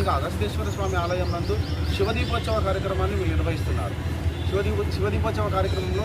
స్థానిక అగస్తేశ్వర స్వామి ఆలయం నందు శివదీపోత్సవ కార్యక్రమాన్ని వీళ్ళు నిర్వహిస్తున్నారు. శివదీప శివదీపోత్సవ కార్యక్రమంలో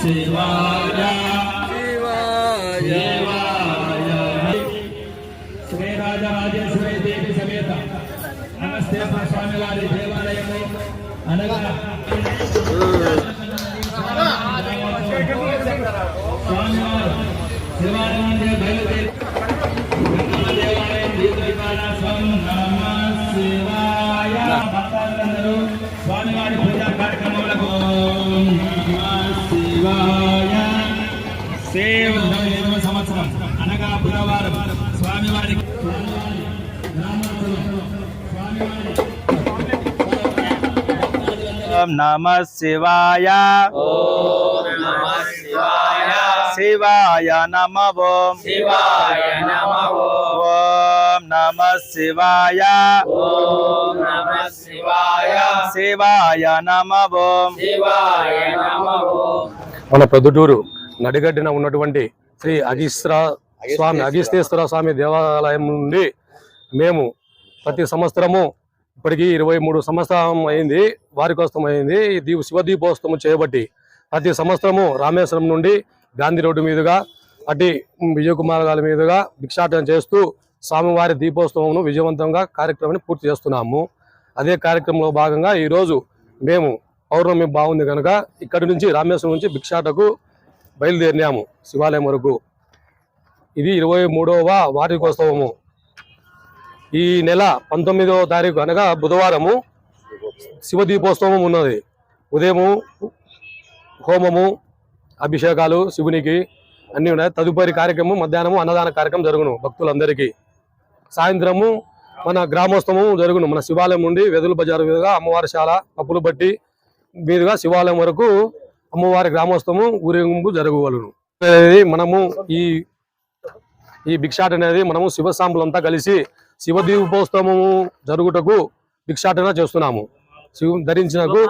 నమ శివాయ శివాయ శ్రీరాజరాజేశ్వరి దేవి సమేత నమస్తే స్వామి వారి దేవాలయము అనగా స్వామివారు శివాలయం నుండి శివాయ. సేవ సంవత్సరం. అనగా బుధవారం. స్వామివారికి నమ శివాయ. శివాయ నమ. ఓం శివాయ నమ ఓం నమ శివాయ. నమ శివాయ శివాయ నమ ఓం శివాయ నమ. మన ప్రొద్దుటూరు నడిగడ్డిన ఉన్నటువంటి శ్రీ అగీశ్వర స్వామి అగీస్తేశ్వర స్వామి దేవాలయం నుండి మేము ప్రతి సంవత్సరము ఇప్పటికి ఇరవై మూడు సంవత్సరం అయింది వారికోసం అయింది. ఈ దీప శివ దీపోత్సవం చేయబట్టి ప్రతి సంవత్సరము రామేశ్వరం నుండి గాంధీ రోడ్డు మీదుగా అటు విజయకుమార్ గారి మీదుగా భిక్షాటన చేస్తూ స్వామివారి దీపోత్సవంను విజయవంతంగా కార్యక్రమాన్ని పూర్తి చేస్తున్నాము. అదే కార్యక్రమంలో భాగంగా ఈరోజు మేము పౌర్ణమి బాగుంది కనుక ఇక్కడి నుంచి రామేశ్వరం నుంచి భిక్షాటకు బయలుదేరినాము శివాలయం వరకు. ఇది ఇరవై మూడవ వార్షికోత్సవము. ఈ నెల పంతొమ్మిదవ తారీఖు అనగా బుధవారము శివ దీపోత్సవం ఉన్నది. ఉదయము హోమము అభిషేకాలు శివునికి అన్నీ ఉన్నాయి. తదుపరి కార్యక్రమం మధ్యాహ్నము అన్నదాన కార్యక్రమం జరుగును భక్తులందరికీ. సాయంత్రము మన గ్రామోత్సవం జరుగును. మన శివాలయం నుండి వెదులు బజారు మీదుగా అమ్మవారి శాల పప్పులు బట్టి మీదుగా శివాలయం వరకు అమ్మవారి గ్రామోత్సవం ఊరేగింపు జరగవలను. అనేది మనము ఈ ఈ భిక్షాట అనేది మనము శివసాంబులంతా కలిసి శివ దీపోత్సవము జరుగుటకు భిక్షాటన చేస్తున్నాము. శివ ధరించినకు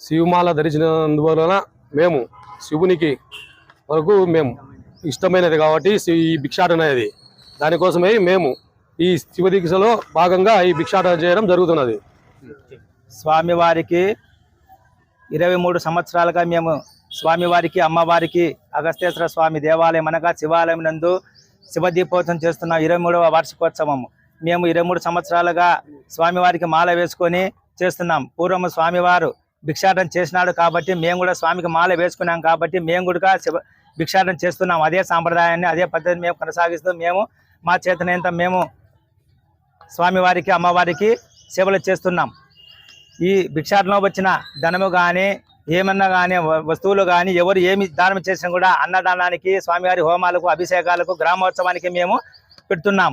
శివమాల ధరించినందువలన మేము శివునికి వరకు మేము ఇష్టమైనది కాబట్టి ఈ భిక్షాటన అనేది. దానికోసమే మేము ఈ శివ దీక్షలో భాగంగా ఈ భిక్షాటన చేయడం జరుగుతున్నది. స్వామివారికి ఇరవై మూడు సంవత్సరాలుగా మేము స్వామివారికి అమ్మవారికి అగస్తేశ్వర స్వామి దేవాలయం అనగా శివాలయం నందు శివదీపోత్సవం చేస్తున్న. చేస్తున్నాం ఇరవై మూడవ వార్షికోత్సవము. మేము ఇరవై మూడు సంవత్సరాలుగా స్వామివారికి మాల వేసుకొని చేస్తున్నాం. పూర్వం స్వామివారు భిక్షాటన చేసినాడు కాబట్టి మేము కూడా స్వామికి మాల వేసుకున్నాం కాబట్టి మేము కూడా శివ భిక్షాటన చేస్తున్నాం. అదే సాంప్రదాయాన్ని అదే పద్ధతిని మేము కొనసాగిస్తూ మేము మా చేతనంత మేము స్వామివారికి అమ్మవారికి సేవలు చేస్తున్నాం. ఈ భిక్షాటంలో వచ్చిన ధనము కానీ ఏమన్నా కానీ వస్తువులు కానీ ఎవరు ఏమి దానం చేసినా కూడా అన్నదానానికి స్వామివారి హోమాలకు అభిషేకాలకు గ్రామోత్సవానికి మేము పెడుతున్నాం.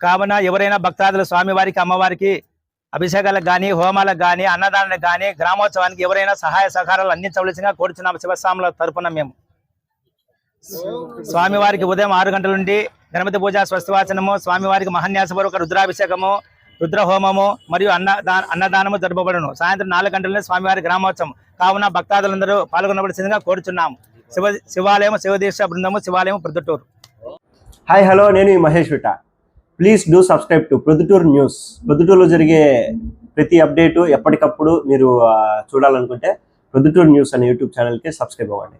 కావున ఎవరైనా భక్తాదులు స్వామివారికి అమ్మవారికి అభిషేకాలకు కానీ హోమాలకు కానీ అన్నదానాలకు కానీ గ్రామోత్సవానికి ఎవరైనా సహాయ సహకారాలు అందించవలసిందిగా కోరుచున్నాం శివస్వాముల తరపున మేము. స్వామివారికి ఉదయం ఆరు గంటల నుండి గణపతి పూజ స్వస్తివాచనము స్వామివారికి మహాన్యాసపూర్వక రుద్రాభిషేకము రుద్రహోమము మరియు అన్న అన్నదానము జరపబడును. సాయంత్రం నాలుగు గంటలనే స్వామివారి గ్రామోత్సవం. కావున భక్తాదులందరూ పాల్గొనవలసిందిగా కోరుచున్నాము. శివ శివాలయం శివదీక్ష బృందము శివాలయం ప్రొద్దుటూరు. హాయ్ హలో నేను Mahesh విట. Please do subscribe to Proddatur news. ప్రొద్దుటూరులో జరిగే ప్రతి అప్డేటు ఎప్పటికప్పుడు మీరు చూడాలనుకుంటే ప్రొద్దుటూరు న్యూస్ అనే యూట్యూబ్ ఛానల్కి సబ్స్క్రైబ్ అవ్వండి.